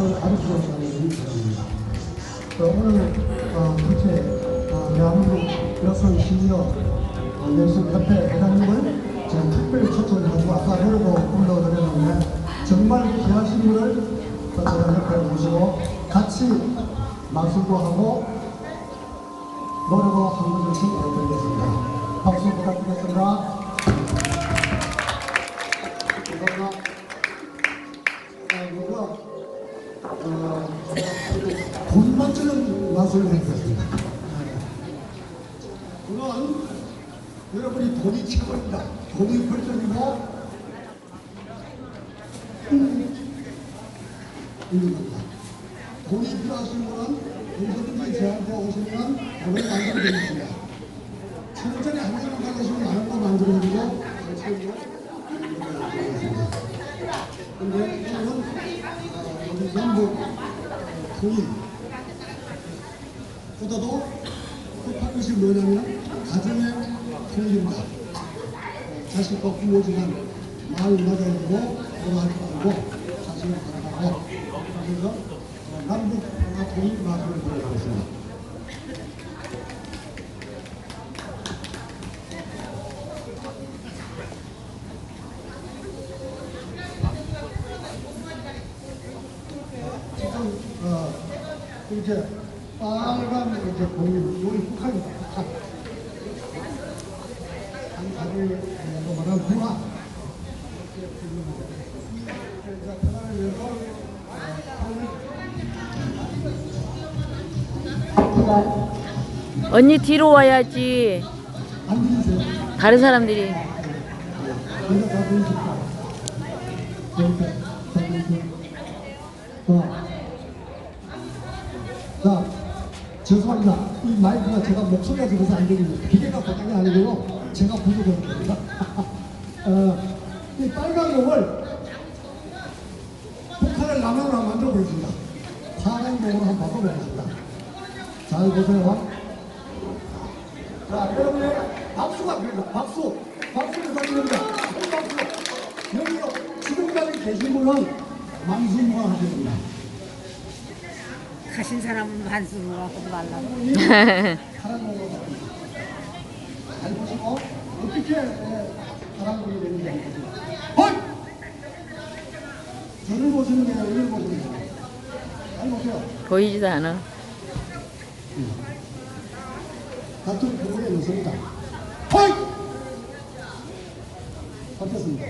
가르치는 자리인 사람입니다. 어, 오늘 어, 국회 어, 대한민국 여성 시니어 어, 연습협회 회장님을 제가 특별히 초청해가지고 아까 노래도 불러드렸는데 정말 귀하신 분을 또 제가 옆에 모시고 같이 마술도 하고 노래도 한 분씩 보여드리겠습니다. 박수 부탁드리겠습니다. 그건 여러분이 돈이 최고입니다. 돈이 벌점이고 있는 겁니다. 돈이 필요하신 분은 언제든지 저한테 오시면 돈을 만들어드리겠습니다. 천천히 한 잔을 가져오시면 많은 거 만들어드리고. 근데 어, 우리 전북 부인 보다도 급한 것이 뭐냐면 가정의. 어, 자식과 부모지만 마음을 맞아주고 돌아가지 말고 자식을 바라보고 그래서 어, 남북 통일 마음을 보여드리겠습니다. 어, 이렇게 빨간 이렇게 보이는 우리 북한이다 북한 한 가지 어, 문화 그래서 그날을 위해서 언니 뒤로 와야지. 다른 사람들이. 내 죄송합니다. 이 마이크가 제가 목소리가 들어서 안 들립니다. 기계가 바뀐 게 아니고 제가 부족해서 그렇습니다. 어, 이 빨간 용을 북한을 남한으로 만들어 보겠습니다. 파란 용으로 한번 바꿔보겠습니다. 잘 보세요. 자, 여러분의 박수가 필요합니다. 박수. 박수 부탁드립니다. 큰 박수. 여기요. 지금까지 계신 분은 만수무강 하셔야 됩니다. 가신 사람은 반수로 하지 말라고. 파란 공을 잘 보시고 어떻게 예, 파란 공이 되는지 알겠습니다. 헐! 저를 보시는 게 아니라 이를 보시는 거예요. 잘 보세요. 보이지도 않아. 같은 부분에 넣습니다. 헐! 바뀌었습니다.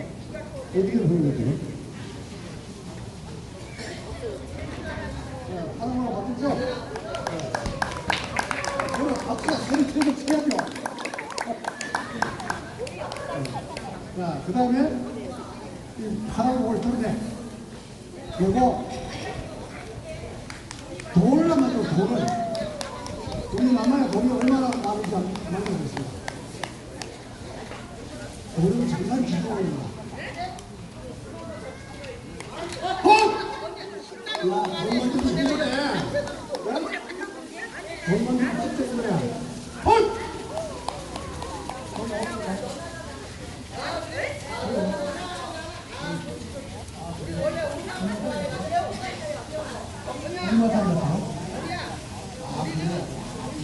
거죠? 파란 공을 바뀌었죠? 네. 그럼 박수가 소리 계속 쳐야죠. 자, 그 다음에 이 파란 공을 들어내. 그리고 돌을 만들어, 돌을. 우리 남한에 돌이 얼마나 많은지 만들어보겠습니다. 돌은 정말 기본입니다. 어? 야, 돌 만들기 힘드네. 돌 만들기 진짜 힘드네. 어? 얼마 살렸어? 아, 그래요?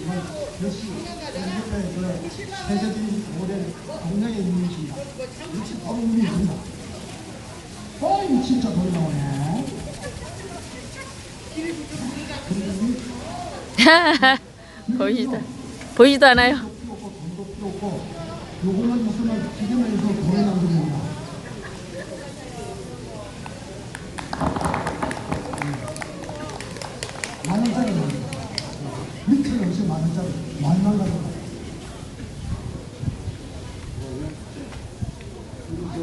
정말 역시 그 세계적인 모델 동양의 인물이십니다. 역시 바로 우리입니다. 어이, 진짜 돌 나오네. 보이지도 보이지도 않아요. 요거만 있으면 기계만 있어도 돌을 만듭니다. 만 원짜리 만듭니다. 밑에 역시 만 원짜리 만만 가지고. 우리 저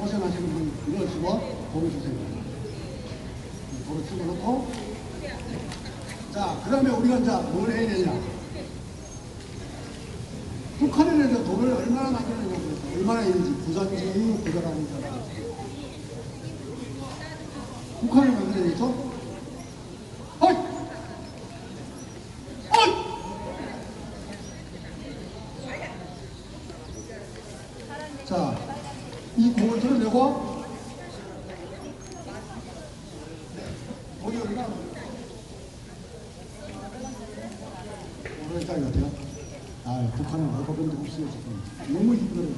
고생하시는 분 이러시고 돈을 주세요. 돈을 찍어놓고 자, 그 다음에 우리가 이제 뭘 해야 되냐? 북한에는 이제 돈을 얼마나 만드느냐고 그랬어. 얼마나 있는지, 부자가 아닌지. 북한을 만들어야겠죠? 어이! 어이! 자, 이 공을 들어내고 오늘짜리 같아요? 아, 북한은 먹어본 적 없어요, 지금. 너무 힘들어요.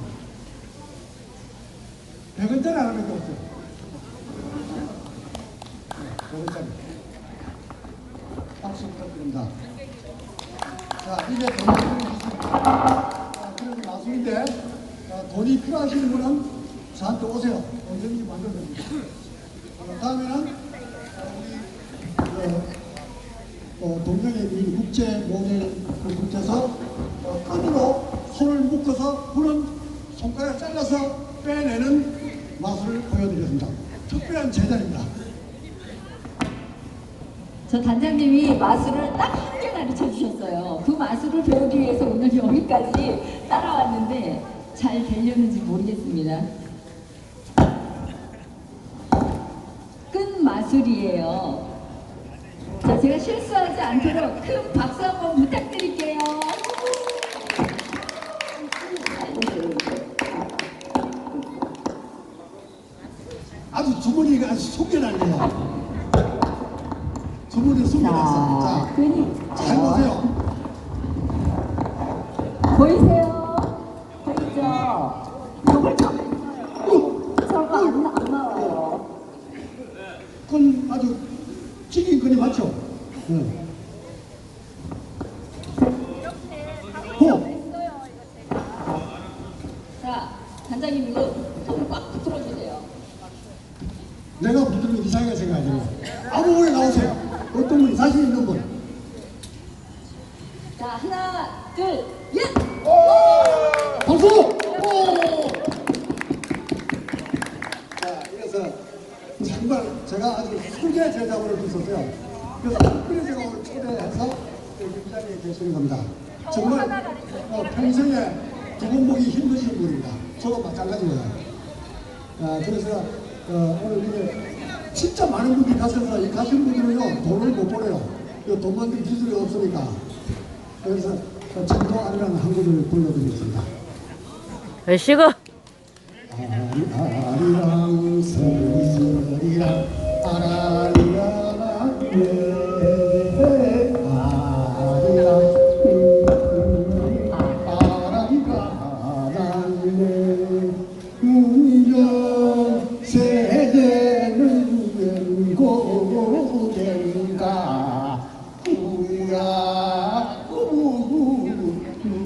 100원짜리 하나밖에 없어요. 100원짜리. 박수 부탁드립니다. 자, 이게 돈이 그런 마술인데, 어, 돈이 필요하시는 분은 저한테 오세요. 언제든지 만들어드립니다. 어, 다음에는 어, 우리 어, 어, 동명의 이 국제 모델 그 국제에서 어, 끈으로 손을 묶어서 부는 손가락 잘라서 빼내는 마술을 보여드렸습니다. 특별한 제자입니다. 저 단장님이 마술을 딱 한 개 가르쳐 주셨어요. 그 마술을 배우기 위해서 오늘 여기까지 따라왔는데 잘 되려는지 모르겠습니다. 끈 마술이에요. 자, 제가 실수하지 않도록 큰 박수 한번 부탁드릴게요. 아주 주머니가 아주 속여놨네요. 주머니 속여놨어. 자, 자, 잘 보세요. 보이세요? 보이죠? 저걸 저, 저거 안, 안 나와요. 끈 아주 찌긴 끈이 맞죠? 네. 호! 자, 단장님 이거 손 꽉 붙들어주세요. 내가 붙들면 이상하게 생각하잖아요. 아무 분이 나오세요. 어떤 분이 자신 있는 분. 자, 하나, 둘, 예! 박수! 오! 자, 이래서 정말 제가 크게 제작을 했었어요. 그래서 특별히 제가 오늘 초대해서 여기 이 자리에 계시는 겁니다. 정말 어, 평생에 두 번 보기 힘드신 분입니다. 저도 마찬가지예요. 아, 그래서 어, 오늘 이게 진짜 많은 분들이 가셔서 이 가시는 분들은요 돈을 못 벌어요. 돈 만들 기술이 없으니까. 그래서 어, 진도안이라는 한 곡을 불러드리겠습니다. 얼씨구 아리랑 서리서리랑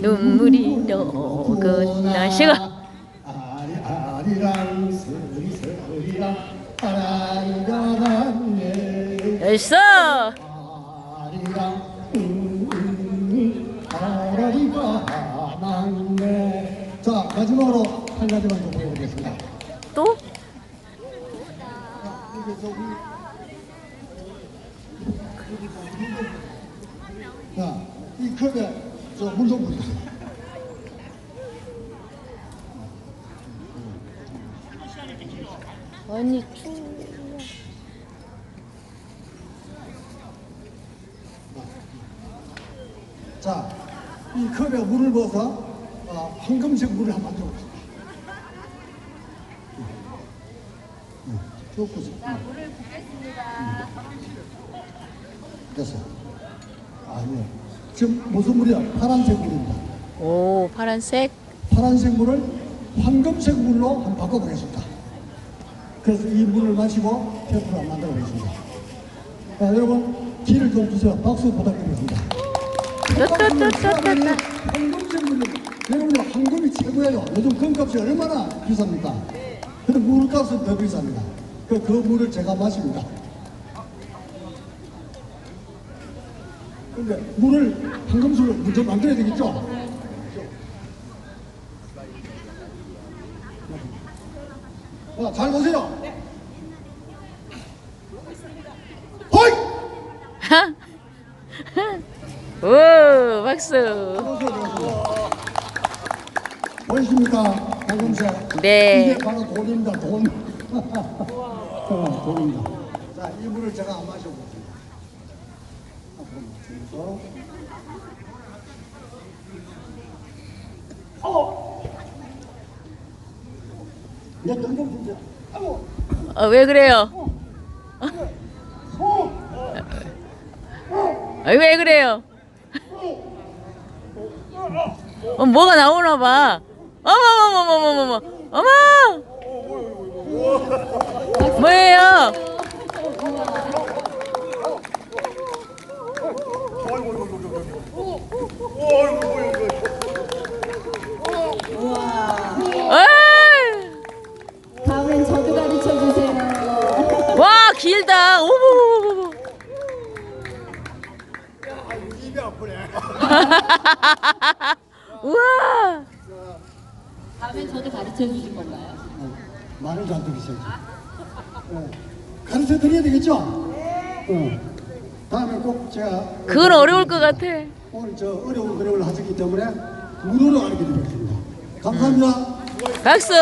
눈물이 녹은나 시고 아리 아리랑 서리 서리랑 났네 자 마지막으로 한 가지만 더 보여드리겠습니다. 또? 저기 자이 컵에 저물좀 부으세요 언니 추 자, 이 컵에 물을 부어서 어, 황금색 물을 한번 만들어보세요. 좋고요. 자, 물을 붓겠습니다. 됐어요. 아, 예. 지금 무슨 물이야? 파란색 물입니다. 오 파란색 파란색 물을 황금색 물로 한번 바꿔보겠습니다. 그래서 이 물을 마시고 한번 만들어 보겠습니다. 자, 여러분, 기를 좀 주세요. 박수 부탁드리겠습니다. 따따따따따 황금색 물이 여러분 황금이 최고예요. 요즘 금값이 얼마나 비쌉니까? 근데 물값은 더 비쌉니다. 그, 그 물을 제가 마십니다. 근데 물을 황금술로 먼저 만들어야 되겠죠? 자, 잘 보세요. 호이! 오 박수 보이십니까? 황금색. 네 이게 바로 돈입니다, 돈. 어, 돈입니다. 자, 이 물을 제가 안 마셔보겠습니다. 앞으로 마시면서. 어! 던져 주세요. 아이고, 어, 왜 그래요? 소! 아, 왜 그래요? 어, 뭐가 나오나 봐. 어머머머머머머머. 어머! 뭐예요? 다음엔 저도 가르쳐 주세요. 와 길다. 오오오오. 우와. 다음엔 저도 가르쳐 주실 건가요? 말을 잘 들으셔야지. 어, 가르쳐 드려야 되겠죠? 어. 다음에 꼭 제가 그건 어려울 것 같아. 오늘 저 어려운 그림을 하셨기 때문에 무료로 가르쳐 드리겠습니다. 감사합니다. 박수.